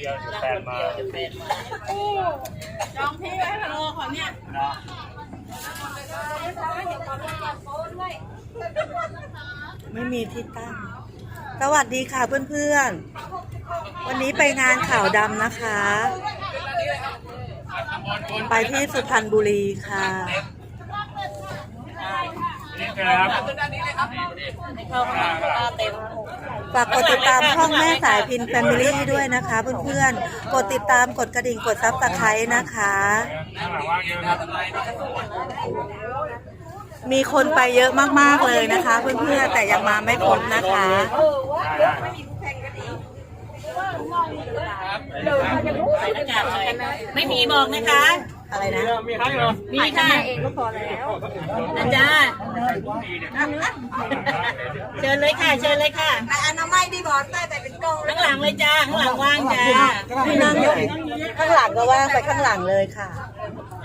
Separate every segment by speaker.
Speaker 1: เดียวเดี๋ยวแฟนมา
Speaker 2: เดี๋ยวแฟนมา
Speaker 3: จองที่ไว้รอขอเนี่ย
Speaker 1: เนาะ
Speaker 4: ไม่มีที่ตั้ง สวัสดีค่ะเพื่อนๆ วันนี้ไปงานข่าวดำนะคะ ไปที่สุพรรณบุรีค่ะ
Speaker 1: นี่เป็นอะไร ครับ
Speaker 2: ให้เข้าห้องตาเต็ม
Speaker 4: ฝากกดติดตามช่องแม่สายพินแฟมิลี่ด้วยนะคะเพื่อนๆ กดติดตามกดกระดิ่งกดซับสไครต์นะคะ
Speaker 1: ข้างหลังว่างเยอะครับ
Speaker 4: มีคนไปเยอะมากๆเลยนะคะ เพื่อนๆ แต่ยังมาไม่ครบนะคะ
Speaker 1: ได้ได้
Speaker 2: ใส่หน้ากากหน่อยไม่มีบอกนะคะ
Speaker 4: อะไรนะ
Speaker 1: มีใครเหรอ
Speaker 2: มีค่ะเองก็พอแล้วนะจ๊ะเชิญเลยค่ะ เชิญเลยค่ะ
Speaker 3: แต่อนามัยดีบอลใต้แต่เป็นกล้อง
Speaker 2: ข้างหลังเลยจ้าข้างหลังว่างจ้า
Speaker 4: ที่นั่งอยู่ข้างหลังก็ว่างไปข้างหลังเลยค่ะ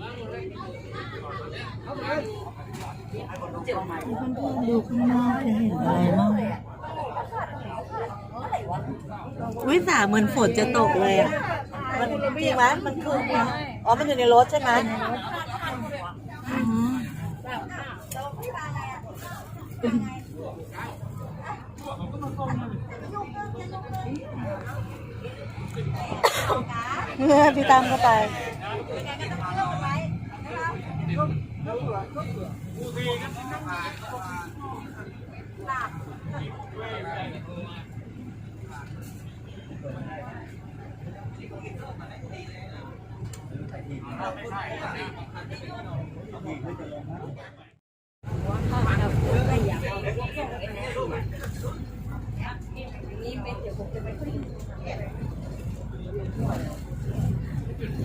Speaker 4: ข้างนอกจะเห็นอะไรบ้างวิสาเหมือนฝนจะตกเลยอะ มันจริงไหมมันคืออ๋อ มันอยู่ในรถใช่ไหมอืมเนี่ยพี่ตั้มเข้าไป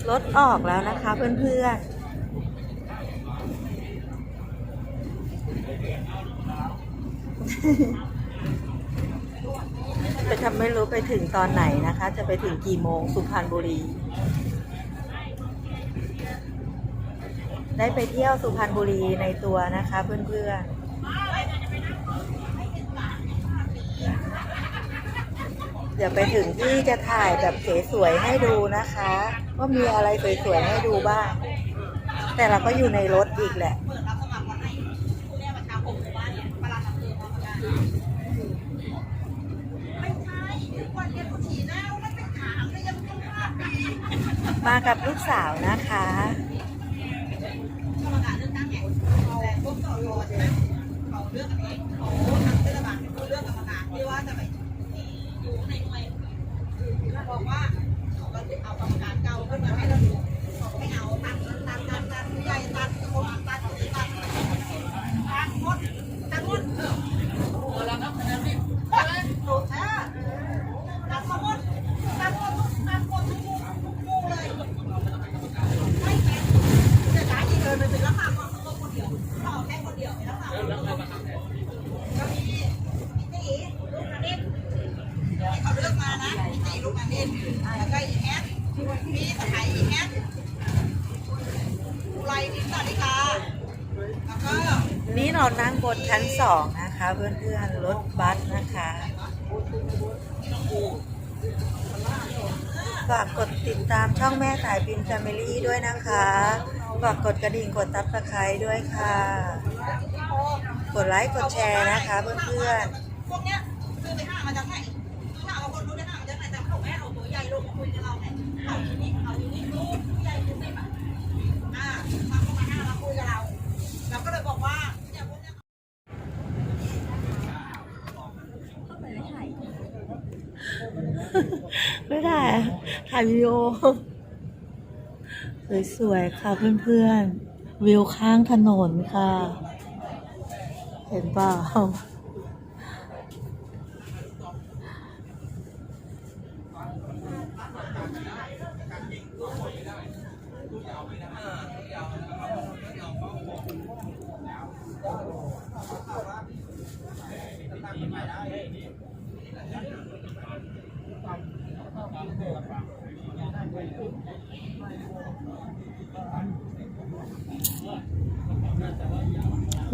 Speaker 4: รถออกแล้วนะคะเพื่อนๆ ไปทำไม่รู้ไปถึงตอนไหนนะคะ จะไปถึงกี่โมงสุพรรณบุรี ได้ไปเที่ยวสุพรรณบุรีในตัวนะคะเพื่อนๆเดี๋ยวไปถึงที่จะถ่ายแบบสวยๆให้ดูนะคะ ว่ามีอะไรสวยๆให้ดูบ้าง แต่เราก็อยู่ในรถอีกแหละ มากับลูกสาวนะคะ
Speaker 3: บอกว่าเราจะเอากรรมการเก่าขึ้นมาให้เราดูไม่เอาตัดตัดตัดตัดใหญ่ตัดคนตัดตัดตัดหมดตัดหมดเออแล้วครับคะแนนนี่โอ้แท้ตัดมาหมดตัดหมดตัดหมดทุกมุมทุกมุมเลยไม่แข็งจะได้ยินเลยมันเป็นราคาของตัวคนเดียวเราแค่คนเดียวในราคาก็มีพี่ตีลูกนันนิดที่เขาเลือกมานะพี่ตีลูกนันนิด แล้วก็อีแฮทมีสไทยอีแฮทอุไรนิสาลิกาแล้วก็
Speaker 4: นี่เรานั่งบนชั้นสองนะคะ เพื่อนๆรถบัสนะคะฝากกดติดตามช่องแม่สายพินแฟมิลี่ด้วยนะคะฝากกดกระดิ่งกดตับสไครด้วยค่ะ กดไลค์กดแชร์นะคะเพื่อน
Speaker 3: พวกเนี้ยซื้อไปห้ามาจากไหน คุยกับเราไงเอาทีนี้เอาทีนี้ลูกใหญ่เป็นสิบอะอ่ามาเข้ามาห้ามาคุยกับเรา เราก็เลยบอกว่าเนี่ยพวกเนี้ย
Speaker 4: ไม่ได้อะถ่ายวิดีโอ สวยๆค่ะเพื่อนๆ วิวข้างถนนค่ะ เห็นเปล่า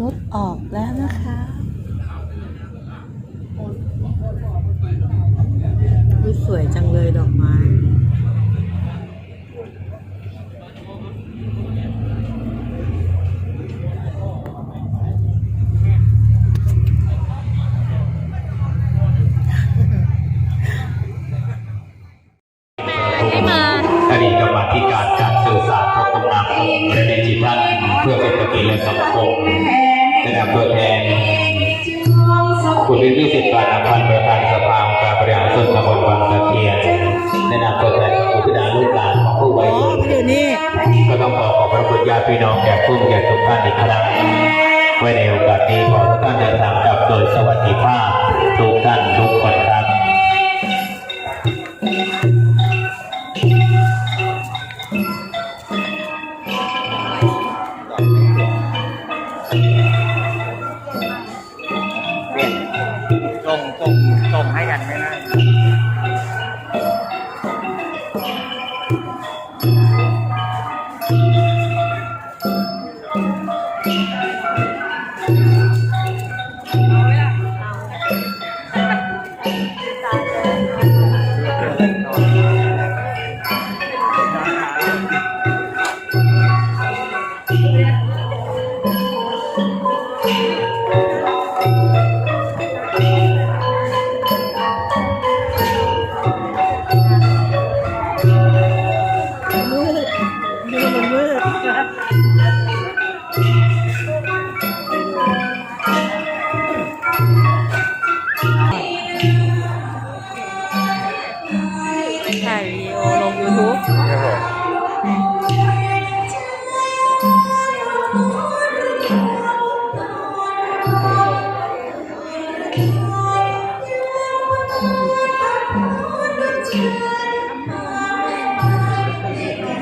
Speaker 4: รถออกแล้วนะคะอุ๊ยสวยจังเลยดอกไม้
Speaker 5: ตัวแทนคุณวิทย์สิทธิ์การนพันธ์ประธานสภาการบริหารส่วนตำบลบางตะเคียนได้นำตัวแทนของผู้พิดาลูกหลานของผู้วัย
Speaker 4: อ๋อ
Speaker 5: รุ่น
Speaker 4: มันอยู่นี่
Speaker 5: ก็ต้องขอขอบพระคุณญาติพี่น้องแก่ผู้มีเกียรติทุกท่านอีกครั้งไว้ในโอกาสนี้ขอทุกท่านเดินทางกลับโดยสวัสดิภาพทุกท่านทุกคน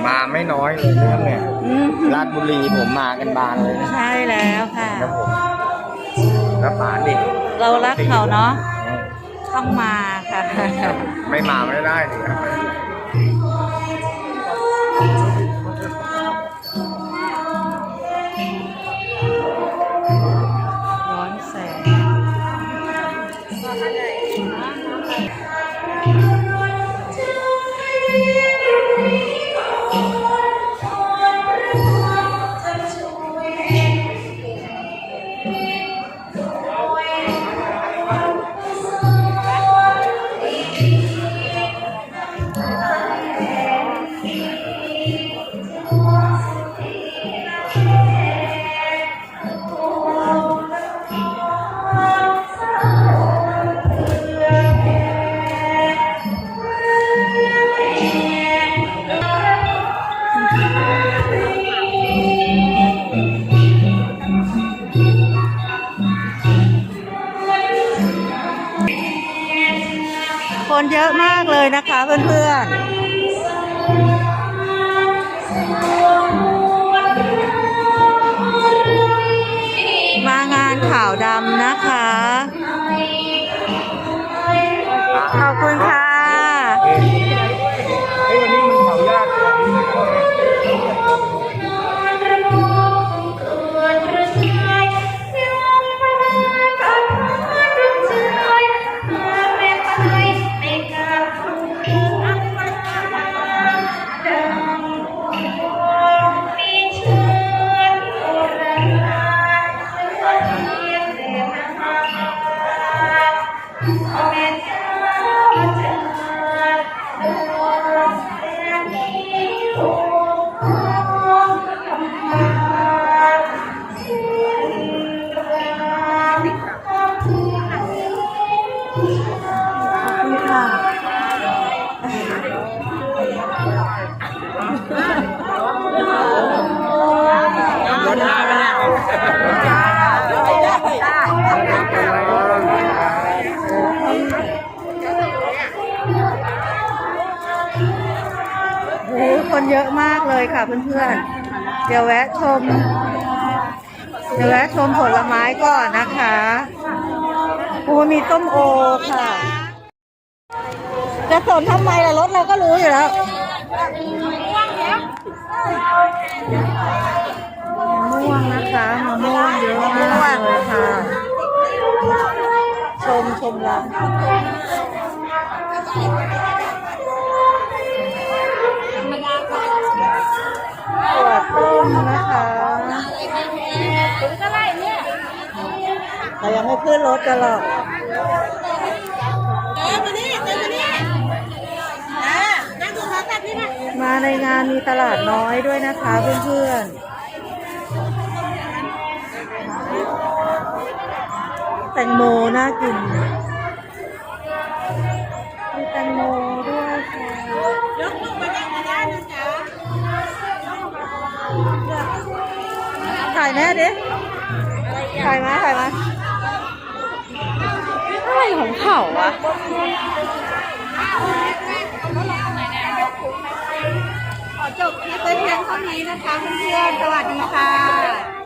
Speaker 1: มาไม่น้อยเลยนะครับเนี่ย
Speaker 4: อืม
Speaker 1: ราชบุรีผมมากันบานเลยนะ
Speaker 4: ใช่แล้วค่ะ
Speaker 1: ครับผมแล้วป๋าเด็ก
Speaker 4: เรารักเขาเนาะ ต้องมาค่ะ
Speaker 1: ไม่มาไม่ได้เลยครับ
Speaker 4: เยอะมากเลยนะคะเพื่อนๆ มางานข่าวดำนะคะ ขอบคุณค่ะ คนเยอะมากเลยค่ะเพื่อนๆ เดี๋ยวแวะชม เดี๋ยวแวะชมผลไม้ก่อนนะคะโอ้มีต้มโอค่ะ จะสนทำไมล่ะรถเราก็รู้อยู่แล้วมะม่วงนะคะมะม่วงเยอะมากเลยค่ะ ชมชมร้า ถั่วต้มนะคะเรายังไม่ขึ้นรถกันหรอก
Speaker 3: เดินมานี่เดินมานี่อ่านั่งดูโทรศัพพี่นะ
Speaker 4: มาในงานมีตลาดน้อยด้วยนะคะเพื่อนๆ แตงโมน่ากินมีแตงโมายแม่ดิถ่ายมาถ่ายมาอะไรของเขาวะ
Speaker 3: จบคลิปไว้เพียงเท่านี้นะคะเพื่อนๆสวัสดีค่ะ